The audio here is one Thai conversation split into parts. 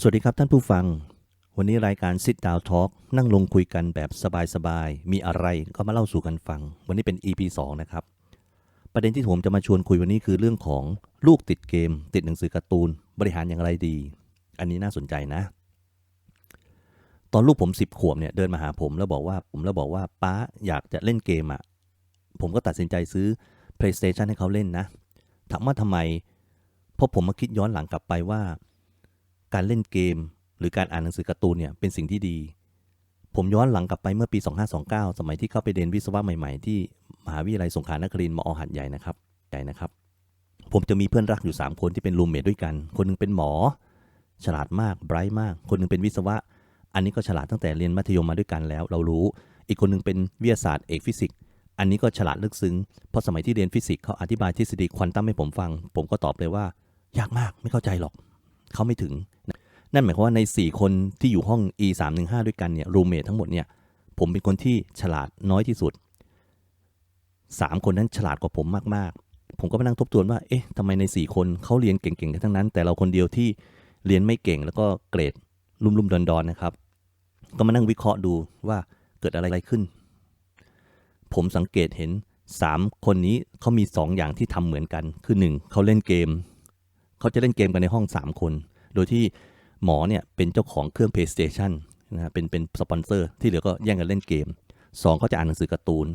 สวัสดีครับท่านผู้ฟัง วันนี้รายการ Sit Down Talk นั่งลงคุยกันแบบสบายๆ มีอะไรก็มาเล่าสู่กันฟัง วันนี้เป็น EP 2 นะครับ ประเด็นที่ผมจะมาชวนคุยวันนี้คือเรื่องของลูกติดเกม ติดหนังสือการ์ตูน บริหารอย่างไรดี อันนี้น่าสนใจนะ ตอนลูกผม 10 ขวบเนี่ยเดินมาหาผมแล้วบอกว่าผมแล้วบอกว่าป้าอยากจะเล่นเกมอะ่ะ ผมก็ตัดสินใจซื้อ PlayStation ให้เขาเล่นนะถามว่าทำไมเพราะผมมาคิดย้อนหลังกลับไปว่า การเล่นเกม หรือการอ่านหนังสือการ์ตูนเนี่ยเป็นสิ่งที่ดี ผมย้อนหลังกลับไปเมื่อปี 2529 สมัยที่เข้าไปเรียนวิศวะใหม่ ๆ ที่มหาวิทยาลัยสงขลานครินทร์มอหัดใหญ่นะครับใหญ่นะครับ ผมจะมีเพื่อนรักอยู่ 3 คนที่เป็นรูมเมทด้วยกัน คนหนึงเป็นหมอ ฉลาดมากไบรท์มาก คนหนึงเป็นวิศวะ อันนี้ก็ฉลาดตั้งแต่เรียนมัธยมมาด้วยกันแล้ว เรารู้ อีกคนหนึงเป็นวิทยาศาสตร์เอกฟิสิกส์อันนี้ก็ฉลาดลึกซึ้ง เพราะสมัยที่เรียนฟิสิกส์เขาอธิบายทฤษฎีควอนตัมให้ผมฟัง ผมก็ตอบเลยว่า ยากมากไม่เข้าใจหรอก เขาไม่ถึง นั่นหมายความว่าใน 4 คนที่อยู่ห้อง E 3 1 5ด้วยกันเนี่ยรูเมททั้งหมดเนี่ยผมเป็นคนที่ฉลาดน้อยที่สุด 3 คนนั้นฉลาดกว่าผมมากๆ ผมก็มานั่งทบทวนว่า เอ๊ะทำไมใน 4 คนเขาเรียนเก่งๆกันทั้งนั้น แต่เราคนเดียวที่เรียนไม่เก่งแล้วก็เกรดลุ่มๆดอนๆนะครับ ก็มานั่งวิเคราะห์ดูว่าเกิดอะไรขึ้น ผมสังเกตเห็น 3 คนนี้เขามี 2 อย่างที่ทำเหมือนกัน คือ 1เขาเล่นเกม เขาจะเล่นเกมกันในห้อง 3 คน โดยที่หมอเนี่ยเป็นเจ้าของเครื่อง PlayStation นะฮะเป็นเป็นสปอนเซอร์ที่เหลือก็แย่งกันเล่นเกม2เขาจะอ่านหนังสือการ์ตูน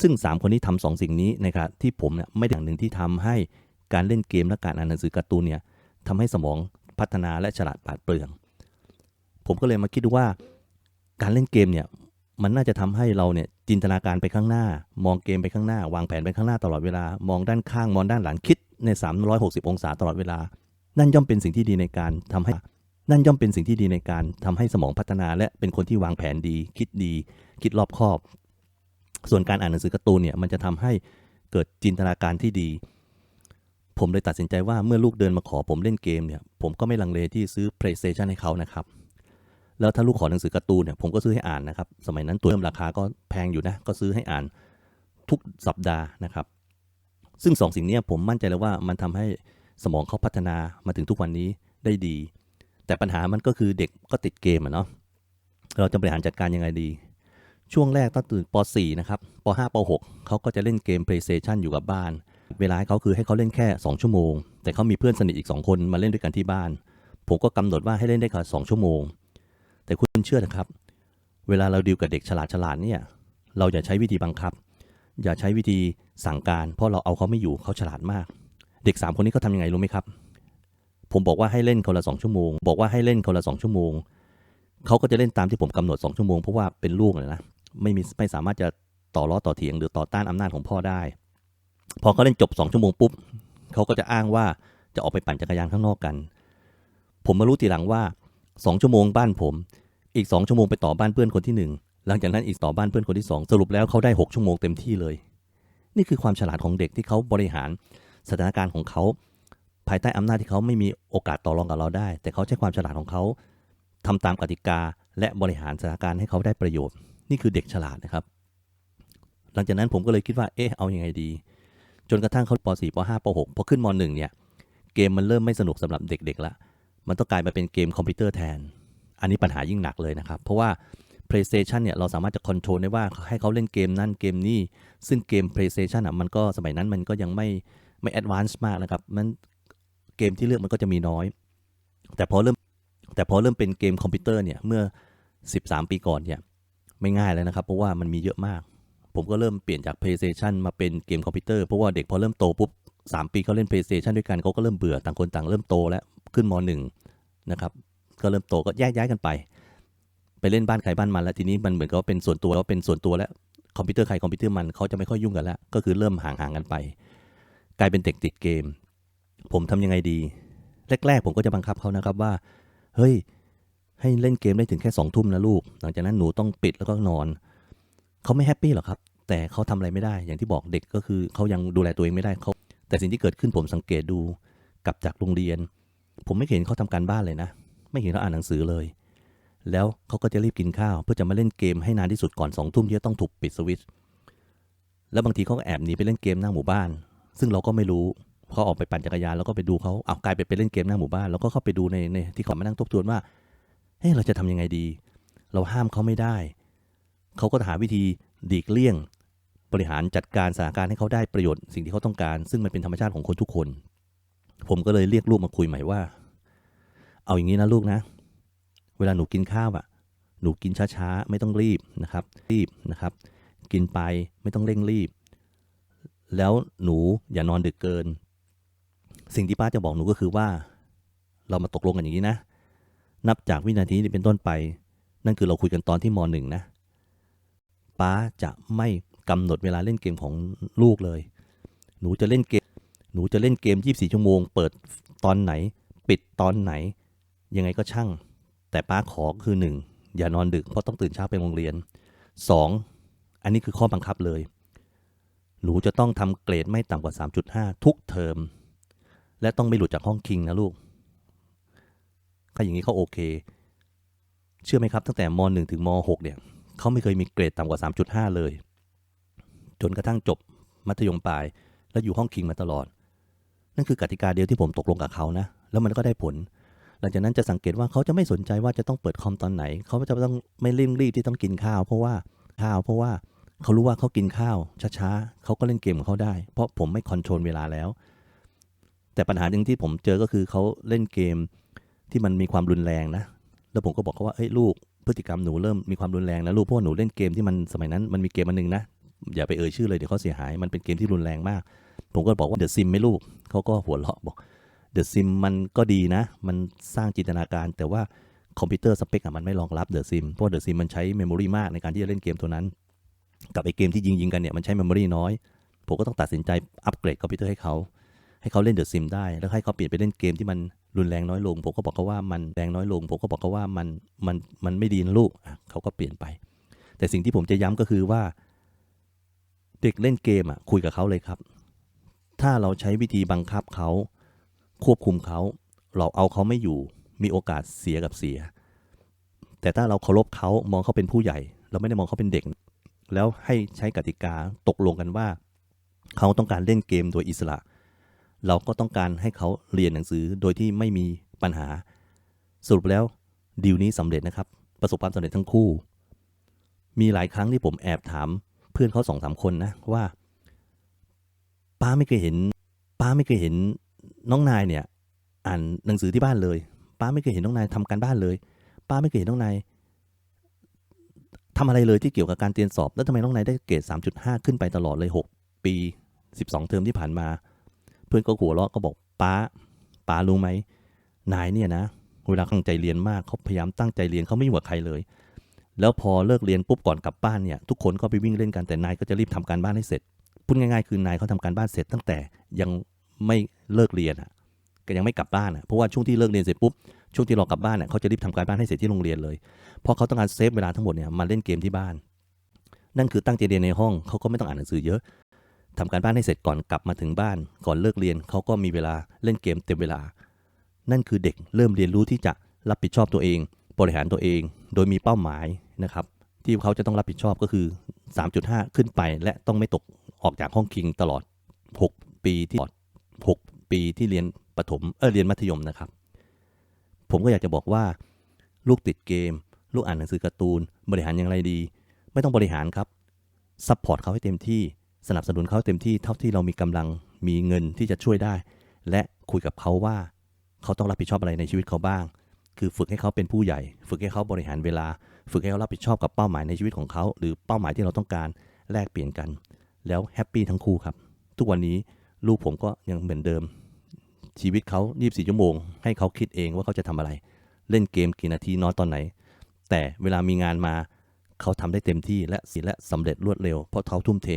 ซึ่ง 3 คนนี้ทำสองสิ่งนี้นะครับที่ผมเนี่ยไม่ได้อย่างหนึ่งที่ทำให้การเล่นเกมและการอ่านหนังสือการ์ตูนเนี่ยทำให้สมองพัฒนาและฉลาดปราดเปรื่อง ผมก็เลยมาคิดดูว่าการเล่นเกมเนี่ยมันน่าจะทำให้เราเนี่ยจินตนาการไปข้างหน้า มองเกมไปข้างหน้า วางแผนไปข้างหน้าตลอดเวลามองด้านข้างมองด้านหลังคิด ใน 360 องศาตลอดเวลา นั่นย่อมเป็นสิ่งที่ดีในการทำให้นั่นย่อมเป็นสิ่งที่ดีในการทำให้สมองพัฒนา และเป็นคนที่วางแผนดี คิดดี คิดรอบคอบ ส่วนการอ่านหนังสือการ์ตูนเนี่ยมันจะทำให้เกิดจินตนาการที่ดี ผมเลยตัดสินใจว่าเมื่อลูกเดินมาขอผมเล่นเกมเนี่ย ผมก็ไม่ลังเลที่ซื้อ PlayStation ให้เขานะครับ แล้วถ้าลูกขอหนังสือการ์ตูนเนี่ยผมก็ซื้อให้อ่านนะครับ สมัยนั้นตัวเริ่มราคาก็แพงอยู่นะ ก็ซื้อให้อ่านทุกสัปดาห์นะครับ ซึ่งสองสิ่งนี้ผมมั่นใจเลยว่ามันทำให้สมองเขาพัฒนามาถึงทุกวันนี้ได้ดี แต่ปัญหามันก็คือเด็กก็ติดเกมอะเนาะเราจะบริหารจัดการยังไงดี ช่วงแรกตั้งแต่ป .4 นะครับป .5 ป .6 เขาก็จะเล่นเกม PlayStation อยู่กับบ้าน เวลาเขาคือให้เขาเล่นแค่ 2 ชั่วโมง แต่เขามีเพื่อนสนิทอีก 2 คนมาเล่นด้วยกันที่บ้าน ผมก็กำหนดว่าให้เล่นได้แค่2ชั่วโมง แต่คุณเชื่อนะครับ เวลาเราดีลกับเด็กฉลาดฉลาดเนี่ยเราอย่าใช้วิธีบังคับ อย่าใช้วิธี สั่งการ เพราะเราเอาเขาไม่อยู่เขาฉลาดมาก เด็ก 3 คนนี้เขาทำยังไงรู้ไหมครับ ผมบอกว่าให้เล่นคนละ2ชั่วโมง บอกว่าให้เล่นคนละ2ชั่วโมงเขาก็จะเล่นตามที่ผมกำหนด 2 ชั่วโมง เพราะว่าเป็นลูกเลยนะไม่มีไม่สามารถจะต่อล้อต่อเถียงหรือต่อต้านอำนาจของพ่อได้ พอเขาเล่นจบ 2 ชั่วโมงปุ๊บเขาก็จะอ้างว่าจะออกไปปั่นจักรยานข้างนอกกัน ผมมารู้ทีหลังว่า 2 ชั่วโมงบ้านผม อีก 2 ชั่วโมงไปต่อบ้านเพื่อนคนที่ 1 หลังจากนั้นอีกต่อบ้านเพื่อนคนที่ 2 สรุปแล้วเขาได้ 6 ชั่วโมงเต็มที่เลย นี่คือความฉลาดของเด็กที่เขาบริหารสถานการณ์ของเขาภายใต้อำนาจที่เขาไม่มีโอกาสต่อรองกับเราได้ แต่เขาใช้ความฉลาดของเขาทำตามกติกา และบริหารสถานการณ์ให้เขาได้ประโยชน์ นี่คือเด็กฉลาดนะครับ หลังจากนั้นผมก็เลยคิดว่าเอ๊ะเอาอยัางไงดี จนกระทั่งเขาป .4 ป .5 ป .6 พอขึ้นม .1 เนี่ยเกมมันเริ่มไม่สนุกสำหรับเด็กๆละมันต้องกลายมาเป็นเกมคอมพิวเตอร์แทน อันนี้ปัญหายิ่งหนักเลยนะครับ เพราะว่า PlayStation เนี่ยเราสามารถจะคอนโทรลได้ว่าให้เขาเล่นเกมนั่นเกมนี้ซึ่งเกม PlayStation อะมันก็สมัยนั้นมันก็ยังไม่ไม่แอดวานซ์มากนะครับมันเกมที่เลือกมันก็จะมีน้อย แต่พอเริ่มแต่พอเริ่มเป็นเกมคอมพิวเตอร์เนี่ยเมื่อ 13 ปีก่อนเนี่ยไม่ง่ายแล้วนะครับ เพราะว่ามันมีเยอะมาก ผมก็เริ่มเปลี่ยนจาก PlayStation มาเป็นเกมคอมพิวเตอร์เพราะว่าเด็กพอเริ่มโตปุ๊บ3 ปีเขาเล่น PlayStation ด้วยกันเขาก็เริ่มเบื่อต่างคนต่างเริ่มโตแล้วขึ้นม .1 นะครับก็เริ่มโตก็แยกย้ายกันไป ไปเล่นบ้านใครบ้านมันแล้วทีนี้มันเหมือนกับว่าเป็นส่วนตัวแล้วเป็นส่วนตัวแล้วคอมพิวเตอร์ใครคอมพิวเตอร์มันเขาจะไม่ค่อยยุ่งกันแล้ว ก็คือเริ่มห่างๆกันไป กลายเป็นเด็กติดเกม ผมทำยังไงดี แรกๆผมก็จะบังคับเขานะครับว่า เฮ้ย ให้เล่นเกมได้ถึงแค่สองทุ่มนะลูก หลังจากนั้นหนูต้องปิดแล้วก็นอน เขาไม่แฮปปี้หรอกครับ แต่เขาทำอะไรไม่ได้ อย่างที่บอกเด็กก็คือเขายังดูแลตัวเองไม่ได้เขาแต่สิ่งที่เกิดขึ้นผมสังเกตดู กลับจากโรงเรียน ผมไม่เห็นเขาทำการบ้านเลยนะ ไม่เห็นเขาอ่านหนังสือเลย แล้วเขาก็จะรีบกินข้าว เพื่อจะมาเล่นเกมให้นานที่สุดก่อนสองทุ่มที่จะต้องถูกปิดสวิตช์แล้วบางทีเขาก็แอบหนีไปเล่นเกมหน้าหมู่บ้าน ซึ่งเราก็ไม่รู้เขาออกไปปั่นจักรยานแล้วก็ไปดูเขาเอากลายไปไปเล่นเกมหน้าหมู่บ้านแล้วก็เข้าไปดูในในที่เขามานั่งทบทวนว่าเฮ้เราจะทำยังไงดี เราห้ามเขาไม่ได้ เขาก็หาวิธีดีกเลี่ยง บริหารจัดการสถานการณ์ให้เขาได้ประโยชน์สิ่งที่เขาต้องการ ซึ่งมันเป็นธรรมชาติของคนทุกคน ผมก็เลยเรียกลูกมาคุยใหม่ว่า เอาอย่างนี้นะลูกนะ เวลาหนูกินข้าวอะหนูกินช้าๆ ไม่ต้องรีบนะครับ รีบนะครับ กินไปไม่ต้องเร่งรีบ แล้วหนูอย่านอนดึกเกิน สิ่งที่ป้าจะบอกหนูก็คือว่า เรามาตกลงกันอย่างนี้นะ นับจากวินาทีนี้เป็นต้นไป นั่นคือเราคุยกันตอนที่มหนึ่งนะ ป้าจะไม่กำหนดเวลาเล่นเกมของลูกเลย หนูจะเล่นเกม หนูจะเล่นเกม 24 ชั่วโมง เปิดตอนไหน ปิดตอนไหน ยังไงก็ช่าง แต่ป้าขอคือ 1 อย่านอนดึกเพราะต้องตื่นเช้าไปโรงเรียน 2. อันนี้คือข้อบังคับเลย หนูจะต้องทำเกรดไม่ต่ำกว่า 3.5 ทุกเทอม และต้องไม่หลุดจากห้องคิงนะลูก ถ้าอย่างนี้เขาโอเค เชื่อไหมครับ ตั้งแต่ม .1 ถึงม .6 เนี่ยเขาไม่เคยมีเกรดต่ำกว่า 3.5 เลย จนกระทั่งจบมัธยมปลาย แล้วอยู่ห้องคิงมาตลอด นั่นคือกติกาเดียวที่ผมตกลงกับเขานะ แล้วมันก็ได้ผล หลังจากนั้นจะสังเกตว่าเขาจะไม่สนใจว่าจะต้องเปิดคอมตอนไหน เขาจะต้องไม่เร่งรีบที่ต้องกินข้าว เพราะว่าข้าว เพราะว่าเขารู้ว่าเขากินข้าวช้าๆเขาก็เล่นเกมของเขาได้ เพราะผมไม่คอนโทรลเวลาแล้ว แต่ปัญหาหนึ่งที่ผมเจอก็คือเขาเล่นเกมที่มันมีความรุนแรงนะ แล้วผมก็บอกเขาว่าเฮ้ยลูกพฤติกรรมหนูเริ่มมีความรุนแรงนะลูกเพราะว่าหนูเล่นเกมที่มันสมัยนั้นมันมีเกมอันหนึ่งนะอย่าไปเอ่ยชื่อเลยเดี๋ยวเขาเสียหายมันเป็นเกมที่รุนแรงมาก ผมก็บอกว่าเดอะซิมไม่ลูกเขาก็หัวเราะบอก เดอะซิมมันก็ดีนะ มันสร้างจินตนาการ แต่ว่าคอมพิวเตอร์สเปคอะมันไม่รองรับเดอะซิมเพราะเดอะซิมมันใช้เมมโมรีมากในการที่จะเล่นเกมตัวนั้น กับไอเกมที่ยิงยิงๆกันเนี่ยมันใช้เมมโมรีน้อย ผมก็ต้องตัดสินใจอัปเกรดคอมพิวเตอร์ให้เขา ให้เขาเล่นเดอะซิมได้ แล้วให้เขาเปลี่ยนไปเล่นเกมที่มันรุนแรงน้อยลง ผมก็บอกเขาว่ามันแรงน้อยลง ผมก็บอกเขาว่ามันมันมันไม่ดีนะลูกเขาก็เปลี่ยนไป แต่สิ่งที่ผมจะย้ำก็คือว่า เด็กเล่นเกมอะคุยกับเขาเลยครับ ถ้าเราใช้วิธีบังคับเขา ควบคุมเขาเราเอาเขาไม่อยู่ มีโอกาสเสียกับเสีย แต่ถ้าเราเคารพเขามองเขาเป็นผู้ใหญ่ เราไม่ได้มองเขาเป็นเด็ก แล้วให้ใช้กติกาตกลงกันว่า เขาต้องการเล่นเกมโดยอิสระ เราก็ต้องการให้เขาเรียนหนังสือโดยที่ไม่มีปัญหา สรุปแล้วดีลนี้สำเร็จนะครับ ประสบความสำเร็จทั้งคู่ มีหลายครั้งที่ผมแอบถาม เพื่อนเขาสองสามคนนะว่า ป้าไม่เคยเห็น ป้าไม่เคยเห็น น้องนายเนี่ย อ่านหนังสือที่บ้านเลย ป้าไม่เคยเห็นน้องนายทำการบ้านเลย ป้าไม่เคยเห็นน้องนายทำอะไรเลยที่เกี่ยวกับการเรียนสอบ แล้วทำไมน้องนายได้เกรด3.5 ขึ้นไปตลอดเลย 6 ปี 12 เทอมที่ผ่านมา เพื่อนก็หัวเราะก็บอกป้าป้ารู้ไหมนายเนี่ยนะเวลาตั้งใจเรียนมากเขาพยายามตั้งใจเรียนเขาไม่ยุ่งกับใครเลย แล้วพอเลิกเรียนปุ๊บก่อนกลับบ้านเนี่ยทุกคนก็ไปวิ่งเล่นกันแต่นายก็จะรีบทำการบ้านให้เสร็จพูดง่ายๆคือนายเขาทำการบ้านเสร็จตั้งแต่ยัง ไม่เลิกเรียนอะก็ยังไม่กลับบ้านอะเพราะว่าช่วงที่เลิกเรียนเสร็จปุ๊บช่วงที่รอกลับบ้านอะเขาจะรีบทำการบ้านให้เสร็จที่โรงเรียนเลยเพราะเขาต้องการเซฟเวลาทั้งหมดเนี่ยมาเล่นเกมที่บ้าน นั่นคือตั้งใจเรียนในห้องเขาก็ไม่ต้องอ่านหนังสือเยอะทำการบ้านให้เสร็จก่อนกลับมาถึงบ้าน ก่อนเลิกเรียนเขาก็มีเวลาเล่นเกมเต็มเวลา นั่นคือเด็กเริ่มเรียนรู้ที่จะรับผิดชอบตัวเอง บริหารตัวเอง โดยมีเป้าหมายนะครับที่เขาจะต้องรับผิดชอบก็คือ 3.5 ขึ้นไป และต้องไม่ตกออกจากห้องคิงตลอด 6 ปีที่ 6 ปีที่เรียนประถมเออเรียนมัธยมนะครับ ผมก็อยากจะบอกว่า ลูกติดเกม ลูกอ่านหนังสือการ์ตูน บริหารอย่างไรดี ไม่ต้องบริหารครับซัพพอร์ตเขาให้เต็มที่สนับสนุนเขาเต็มที่เท่าที่เรามีกำลังมีเงินที่จะช่วยได้ และคุยกับเขาว่า เขาต้องรับผิดชอบอะไรในชีวิตเขาบ้าง คือฝึกให้เขาเป็นผู้ใหญ่ ฝึกให้เขาบริหารเวลา ฝึกให้เขารับผิดชอบกับเป้าหมายในชีวิตของเขา หรือเป้าหมายที่เราต้องการแลกเปลี่ยนกัน แล้วแฮปปี้ทั้งคู่ครับ ทุกวันนี้ ลูกผมก็ยังเหมือนเดิม ชีวิตเขา 24 ชั่วโมง ให้เขาคิดเองว่าเขาจะทำอะไร เล่นเกมกี่นาทีนอนตอนไหน แต่เวลามีงานมาเขาทำได้เต็มที่และสิและสำเร็จรวดเร็วเพราะเขาทุ่มเท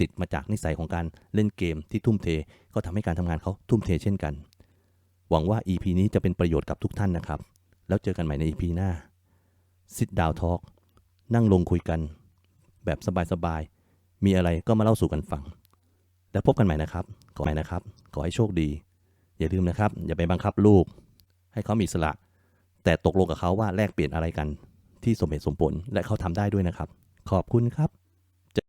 ติดมาจากนิสัยของการเล่นเกมที่ทุ่มเท ก็ทำให้การทำงานเขาทุ่มเทเช่นกัน หวังว่า EP นี้จะเป็นประโยชน์กับทุกท่านนะครับ แล้วเจอกันใหม่ใน EP หน้า Sit Down Talk นั่งลงคุยกัน แบบสบายๆมีอะไรก็มาเล่าสู่กันฟัง แล้วพบกันใหม่นะครับ ขอให้นะครับ ขอให้โชคดี อย่าลืมนะครับ อย่าไปบังคับลูก ให้เขามีอิสละ แต่ตกลงกับเขาว่าแลกเปลี่ยนอะไรกันที่สมเหตุสมผลและเขาทำได้ด้วยนะครับ ขอบคุณครับ